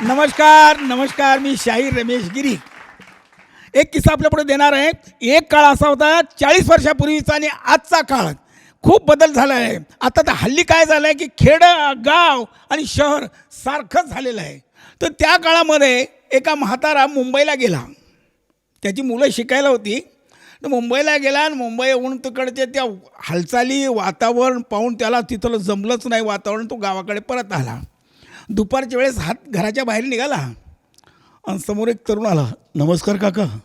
नमस्कार नमस्कार मी शाहीर रमेश गिरी. एक किस्सा आपल्या पुढे देणार आहे. एक काळ असा होता चाळीस वर्षापूर्वीचा आणि आजचा काळ. खूप बदल झाला आहे आता तर हल्ली काय झालं आहे की खेड गाव आणि शहर सारखंच झालेलं आहे. तर त्या काळामध्ये एका म्हातारा मुंबईला गेला. त्याची मुलं शिकायला होती. तर मुंबईला गेला आणि मुंबईहून तिकडचे त्या हालचाली वातावरण पाहून त्याला तिथलं जमलंच नाही वातावरण तो गावाकडे परत आला. दुपारच्या वेळेस हात घराच्या बाहेर निघाला. आणि समोर एक तरुण आला. नमस्कार काका.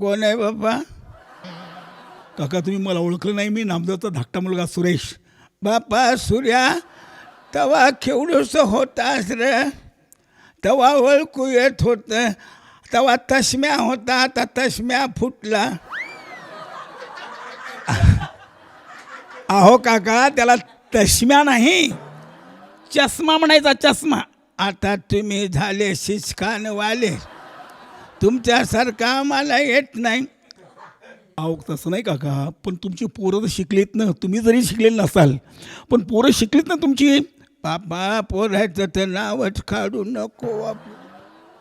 कोण आहे बाप्पा? काका तुम्ही मला ओळखलं नाही. मी नामदेवचा धाकटा मुलगा सुरेश. बाप्पा सूर्या तवा केवढंसं होतास रे. तवा ओळखू येत होतं. तवा तस्म्या होता आता तस्म्या फुटला. अहो काका त्याला तस्म्या नाही. चष्मा म्हणायचा चष्मा. आता तुम्ही झाले शिचकानवाले तुमच्यासारखा मला येत नाही. अहो तसं नाही काका पण तुमची पोरं तर शिकलीत ना. तुम्ही जरी शिकलेले नसाल पण पोरं शिकलीत ना तुमची. बाबा पोरायचं तर नावच काढू नको.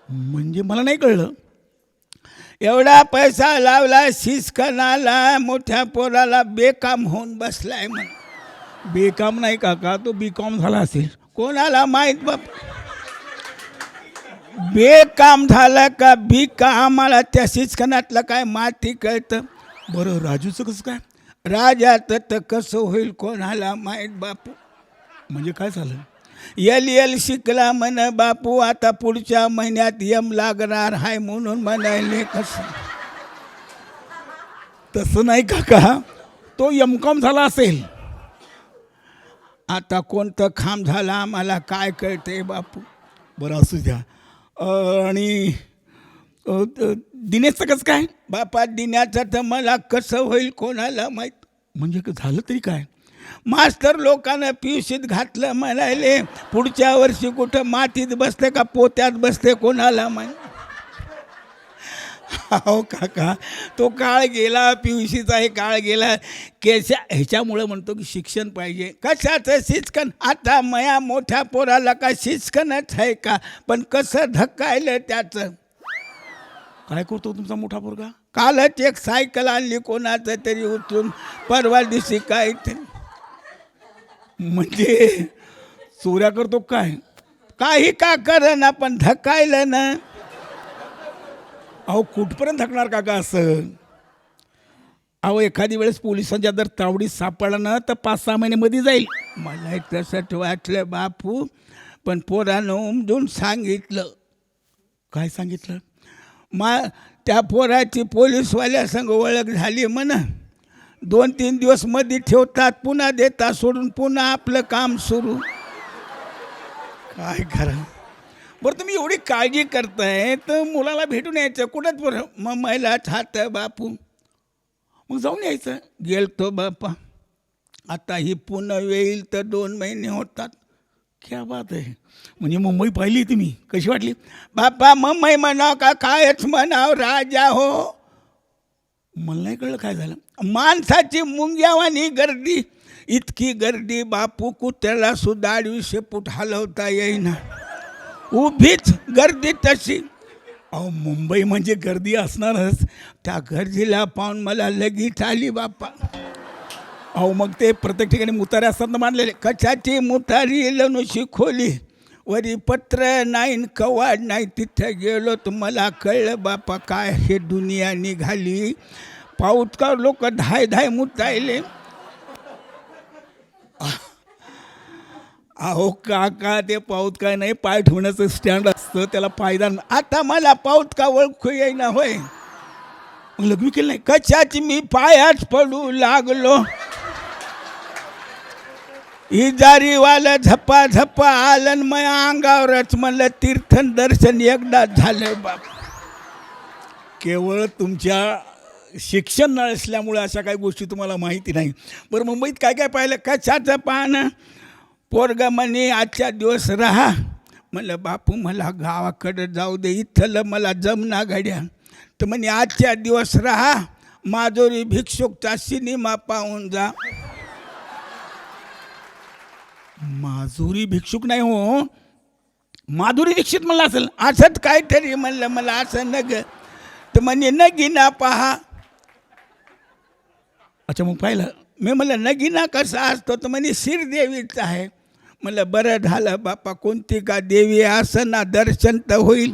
म्हणजे मला नाही कळलं. एवढा पैसा लावला शिस्कनाला मोठ्या पोराला बेकाम होऊन बसलाय म्हण. बेकाम नाही काका तो बी कॉम झाला असेल. कोणाला माहीत बाप? बेकाम झालं का? बी का आम्हाला त्या शिक्षणातलं काय माती कळतं? बरं राजूचं कसं काय? राजाचं तर कसं होईल कोणाला माहीत बापू? म्हणजे काय झालं? एल एल शिकला म्हण बापू आता पुढच्या महिन्यात यम लागणार हाय म्हणून म्हणायले कसं? तसं नाही काका. तो यमकॉम झाला असेल. आता कोणतं खांब झाला? आम्हाला काय कळते बापू? बरं असू द्या. आणि दिनेचं कसं काय? बापा दिन्याचं तर मला कसं होईल कोणाला माहीत? म्हणजे झालं तरी काय? मास्तर लोकांना पियुषीत घातलं म्हणाले पुढच्या वर्षी कुठं मातीत बसते का पोत्यात बसते कोणाला माहीत? हो काका. तो काळ गेला पियुशीचा हे काळ गेला. केशा ह्याच्यामुळं म्हणतो की शिक्षण पाहिजे. कशाचं शिक्षण? आता मया मोठ्या पोराला का शिक्षणच आहे का? पण कसं धक्कायलं त्याचं? काय करतो तुमचा मोठा पोरगा? कालच एक सायकल आणली कोणाचं तरी उचलून. परवा दिवशी काय ते म्हणजे चोऱ्या करतो काय? काही का कर ना पण धकायलं ना. अहो कुठपर्यंत थकणार काका असं? अहो एखादी वेळेस पोलिसांच्या जर तावडीत सापडला ना तर पाच सहा महिन्यामध्ये जाईल. मला एक तसं वाटलं बापू पण पोरानं उमजून सांगितलं. काय सांगितलं? मा त्या पोराची पोलीसवाल्या संग ओळख झाली म्हण. दोन तीन दिवसमध्ये ठेवतात पुन्हा देतात सोडून पुन्हा आपलं काम सुरू. काय करा बरं तुम्ही एवढी काळजी करताय तर मुलाला भेटून यायचं. कुठंच बरं? मग महिला हात बापू. मग जाऊन यायचं. गेलतो बापा. आता ही पुन्हा येईल तर दोन महिने होतात. क्या बात आहे. म्हणजे मुंबई पाहिली तुम्ही. कशी वाटली? बापा मुंबई म्हणाव का? कायच म्हणाव? राजा हो. मला नाही कळलं काय झालं. माणसाची मुंग्यावानी गर्दी. इतकी गर्दी बापू कुत्र्याला सुद्धा आडवीशे फूट हलवता येईना. उभीच गर्दी तशी. अहो मुंबई म्हणजे गर्दी असणारच. त्या गर्दीला पाहून मला लगेच आली बाप्पा. अहो मग ते प्रत्येक ठिकाणी मुतारे असताना मानलेले कशाची मुतारी लनुशी खोली? वरी पत्र नाही कवाड नाही तिथं गेलो तर मला कळलं बापा काय हे दुनिया निघाली? पाऊतकार लोक धाय धाय मुतायले? अहो काका ते पाऊत काय नाही पाय ठेवण्याचं स्टँड असतं त्याला फायदा आता मला पाऊत का ओळखू येईना होय? मग लग्न केलं नाही कशाची मी पायाच पडू लागलो? इजारीवाला झप्पा झप्पा आलन मग अंगावरच म्हणलं तीर्थन दर्शन एकदा झालं बाप. केवळ तुमच्या शिक्षण नसल्यामुळे अशा काही गोष्टी तुम्हाला माहिती नाही. बरं मुंबईत काय काय पाहिलं? कशाचं पाहणं पोरग म्हणे आजच्या दिवस राहा. म्हणलं बापू मला गावाकडं जाऊ दे इथलं मला जमना घड्या तर म्हणे आजच्या दिवस राहा माधुरी भिक्षुकचा सिनेमा पाहून जा. माजुरी भिक्षुक नाही हो. माधुरी दीक्षित म्हणलं असेल असंच काहीतरी म्हणलं मला असं न तर म्हणे नगिना पहा. अच्छा मग पाहिलं. मी म्हणलं नगिना कसा असतो? तर म्हणे शिरदेवीचा आहे. म्हणलं बरं झालं बापा कोणती का देवी असं ना दर्शन तर होईल.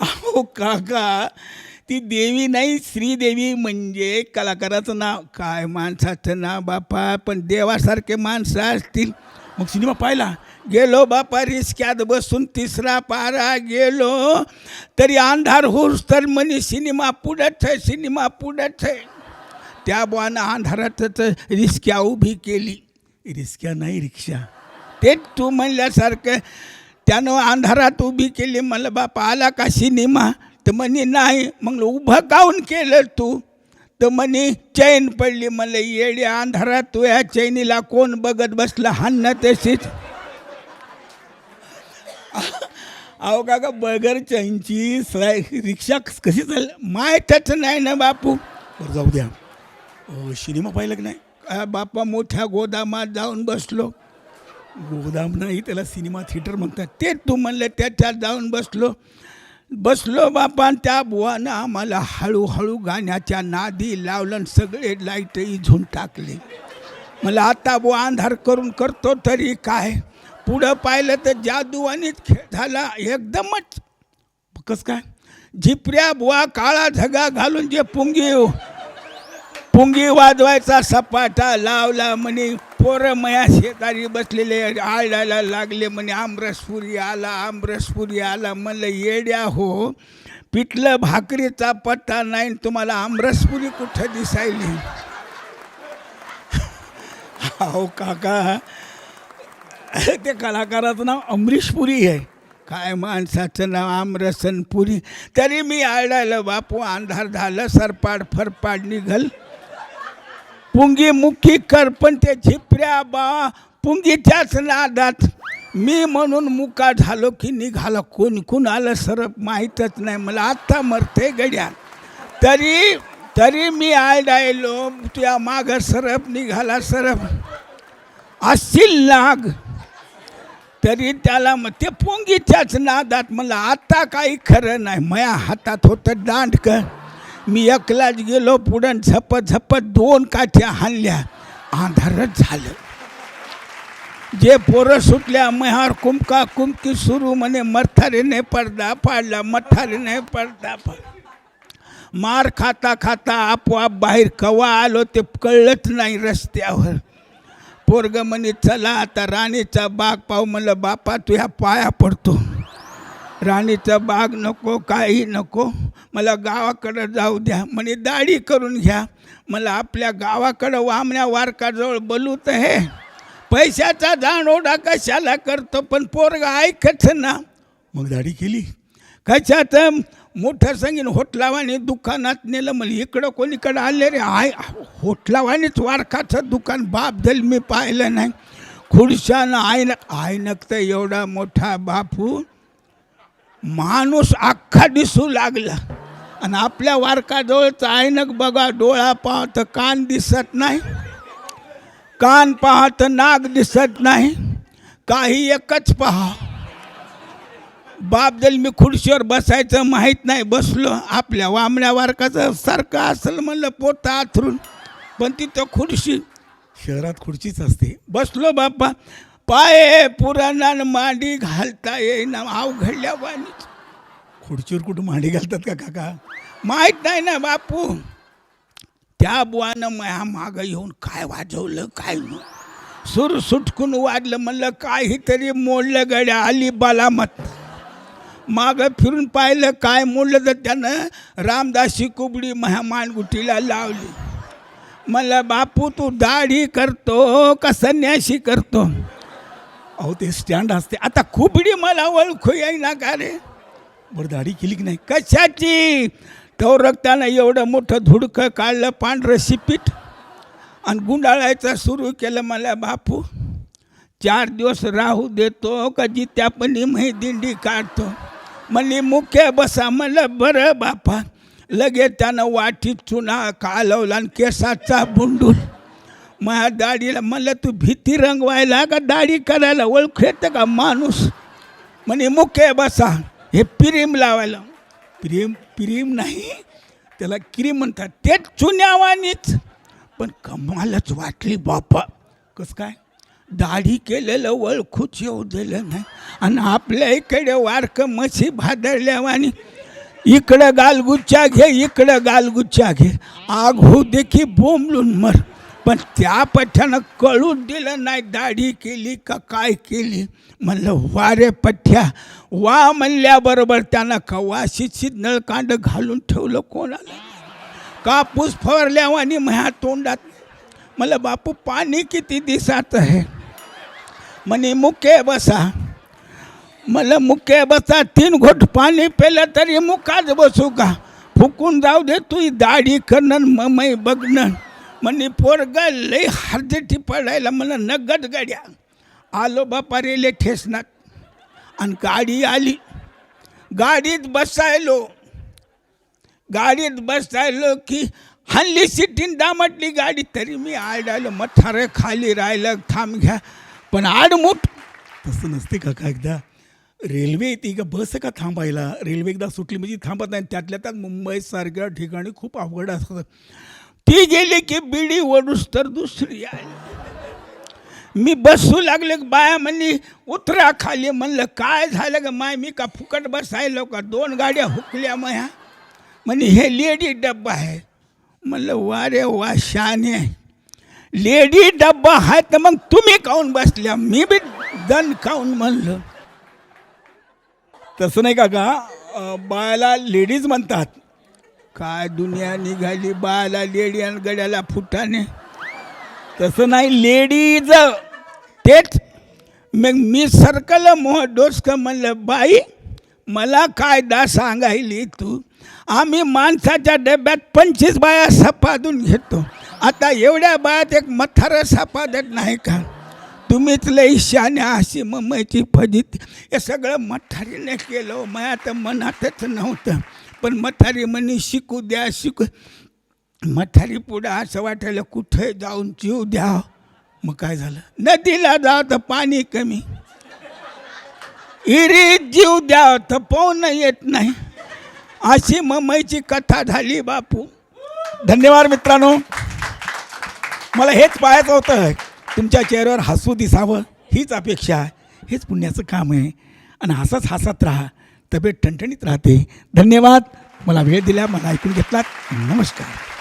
अहो काका ती देवी नाही श्रीदेवी म्हणजे कलाकाराचं नाव. काय माणसाचं नाव बापा पण देवासारखे माणसं असतील. मग सिनेमा पाहिला. गेलो बापा रिस्क्यात बसून तिसरा पारा गेलो. तरी अंधार होऊस तर म्हणे सिनेमा पुढंच आहे सिनेमा पुढंच आहे. त्या बुवानं अंधारातच रिस्क्या उभी केली. रिक्षा नाही रिक्षा. तेच तू म्हणल्यासारखं त्यानं अंधारात उभी केली मला बापा आला का सिनेमा? तर म्हणे नाही. मग उभं काऊन केलं तू? तर म्हणे चैन पडली. मला येड्या अंधारात तू या चैनीला कोण बघत बसलं? हाणं तशीच अहो का का बगर चैनची सराय रिक्षा कशी चाल? माहीतच नाही ना बापू. बरं जाऊ द्या. सिनेमा पाहिलं की नाही? बापा मोठ्या गोदामात जाऊन बसलो. गोदाम नाही त्याला सिनेमा थिएटर म्हणतात. ते तू म्हणलं त्याच्यात जाऊन बसलो. बसलो बापा त्या बुवानं आम्हाला हळूहळू गाण्याच्या नादी लावलं सगळे लाइट इझून टाकले. मला आता बुवा अंधार करून करतो तरी काय? पुढं पाहिलं तर जादू आणि खेळ झाला एकदमच. कसं काय? झिपऱ्या बुवा काळा झगा घालून जे पुंगी पुंगी वाजवायचा सपाटा लावला म्हणे. पोरं मया शेजारी बसलेले आळायला लागले म्हणे. आमरसपुरी आला आमरसपुरी आला. म्हणलं येड्या हो पिठलं भाकरीचा पत्ता नाही तुम्हाला आमरसपुरी कुठं दिसायली? हो काका. ते कलाकाराचं नाव अमरीशपुरी आहे. काय माणसाचं नाव आमरसनपुरी. तरी मी आळायला बापू अंधार झालं सरपाड फरपाड निघल. पुंगी मुखी कर पण झिपऱ्या बा. पुंगीच्याच नादात. मी म्हणून मुका झालो की निघाला. कोण कोण आलं सरप माहीतच नाही. मला आत्ता मरते गड्या तरी तरी मी आयडायलो त्या मागं सरप निघाला सरप असतील नाग. तरी त्याला मग ते पोंगीच्याच नादात. मला आता काही खरं नाही. माया हातात होतं दांडकं. मी एकलाच गेलो पुढं झपत झपत दोन काठ्या हाणल्या. अंधारच झालं. जे पोरं सुटल्या महार कुमका कुमकी सुरू म्हणे मथारीने पडदा पाडला मथारीने पडदा पाडला. मार खाता खाता आपोआप बाहेर कवा आलो ते कळलंच नाही रस्त्यावर. पोरग म्हणे चला आता राणीचा बाग पाहू. म्हणलं बापा तुझ्या ह्या पाया पडतो. राणीचा बाग नको काही नको. मला गावाकडं जाऊ द्या. म्हणे दाढी करून घ्या. मला आपल्या गावाकडं वामण्या वारकाजवळ बोलूत हे पैशाचा जाणोडा कशाला करतो पण पोरगा ऐकच ना. मग दाढी केली. कशाचं मोठं संगीन होटलावानी दुकानात नेलं. मला इकडं कोणीकडं आले रे? आय होटलावानीच वारकाचं दुकान. बाप दल मी पाहिलं नाही. खुर्शानं आयनक आयनक तर एवढा मोठा बापू. माणूस अख्खा दिसू लागला. आणि आपल्या वारकाजवळचं ऐनक बघा डोळा पाहत कान दिसत नाही. कान पाहत नाक दिसत नाही. काही एकच पहा. बापदल मी खुर्शीवर बसायचं माहीत नाही बसलो आपल्या वामण्या वारकाचं सारखं असेल म्हणलं पोतं आथरून. पण तिथं खुर्शी शहरात खुर्चीच असते. बसलो बाप्पा पाय पुराणानं मांडी घालता येईना अवघडल्या वाणीच खुर्चीवर कुठं मांडी घालतात का काका? माहीत नाही ना बापू. त्या बुवानं माया मागं येऊन काय वाजवलं काय न सूर सुटकून वाजलं म्हणलं काहीतरी मोडलं गड्या आली बालामत. मागं फिरून पाहिलं काय मोडलं तर त्यानं रामदासी कुबडी माझ्या मानगुटीला लावली. मला बापू तू दाढी करतो का संन्यासी करतो? अहो ते स्टँड असते. आता खुबडी मला ओळखू येईना का रे? बरं दाढी केली की नाही? कशाची? टवरक त्यानं एवढं मोठं धुडकं काढलं पांढरं शिपीट आणि गुंडाळायचं सुरू केलं मला बापू. चार दिवस राहू देतो का जित्यापणी मी दिंडी काढतो. म्हणली मुख्य बसा म्हणलं बरं बापा. लगेच त्यानं वाटीत चुना कालवला आणि केसाचा बुंडून माझ्या दाढीला म्हणलं तू भीती रंगवायला का दाढी करायला? ओळख येतं का माणूस? म्हणे मुके बसा. हे प्रेम लावायला. प्रेम प्रेम नाही त्याला क्रीम म्हणतात. तेच चुन्यावानीच. पण कमालच वाटली बापा. कसं काय? दाढी केलेलं ओळखूच येऊ दिलं नाही. आणि आपल्या इकडे वारकं म्हशी भादरल्यावानी इकडं गालगुच्छा घे इकडं गालगुच्छा घे. आग देखी बोंबलून मर. पण त्या पठ्ठ्यानं कळून दिलं नाही दाढी केली का काय केली? म्हणलं वा रे पठ्या वा म्हणल्याबरोबर त्यानं कवाशीची नळकांड घालून ठेवलं कोणाला? कापूस फवारल्यावानी माझ्या तोंडात म्हणलं बापू पाणी किती दिसात आहे? म्हणे मुके बसा. मला मुके बसा तीन घोट पाणी पेलं तरी मुकाच बसू का? फुकून जाऊ दे तू दाढी करणं ममई बघणं. म्हणे पोरग लई हरजेटी पडायला मला नगद गाड्या. आलो बापा रेले ठेसनात. आणि गाडी आली. गाडीत बसायलो. गाडीत बसायलो की हल्ली सिटीन दामटली गाडी तरी मी आडायलो मथारे खाली राहिलं थांब घ्या. पण आडमुठ तसं नसते का का एकदा. रेल्वे येते का बस का थांबायला? रेल्वे एकदा सुटली म्हणजे थांबत नाही. त्यातल्या त्यात मुंबईसारख्या ठिकाणी खूप अवघड असतं. ती गेली की बिडी ओढूस तर दुसरी आली. मी बसू लागले की बाया म्हणली उतरा खाली म्हणलं काय झालं ग माय? मी का फुकट बसायलो का दोन गाड्या हुकल्या मया. म्हणे हे लेडी डब्बा आहे. म्हणलं वा रे वा शाने. लेडी डब्बा आहे तर मग तुम्ही काऊन बसल्या? मी बी दन काऊन म्हणलं. तसं नाही का का बायाला लेडीज म्हणतात. काय दुनिया निघाली बायाला लेडी आणि गड्याला फुटाने. तसं नाही लेडीज तेच. मग मी सरकलं मोह डोसकं म्हणलं बाई मला कायदा सांगायली तू. आम्ही माणसाच्या डब्यात पंचवीस बाया सपादून घेतो. आता एवढ्या बायात एक मथार सपादत नाही का? तुम्हीच लई शान्या अशी मम्मीची फजित. हे सगळं मठारीने केलं हो, माया तर मनातच नव्हतं. पण म्हातारी म्हणे शिकू द्या शिकू म्हातारी पुढं असं वाटायला कुठे जाऊन जीव द्या. मग काय झालं? नदीला जा तर पाणी कमी. इरीत जीव द्या तर पोहणं येत नाही. अशी मम्मीची कथा झाली बापू. धन्यवाद मित्रांनो. मला हेच पाहायचं होतं तुमच्या चेहऱ्यावर हसू दिसावं हीच अपेक्षा आहे हेच पुण्याचं काम आहे. आणि हसत हसत राहा. तब्येत ठणठणीत राहते. धन्यवाद. मला वेळ दिला मला ऐकून घेतलात. नमस्कार.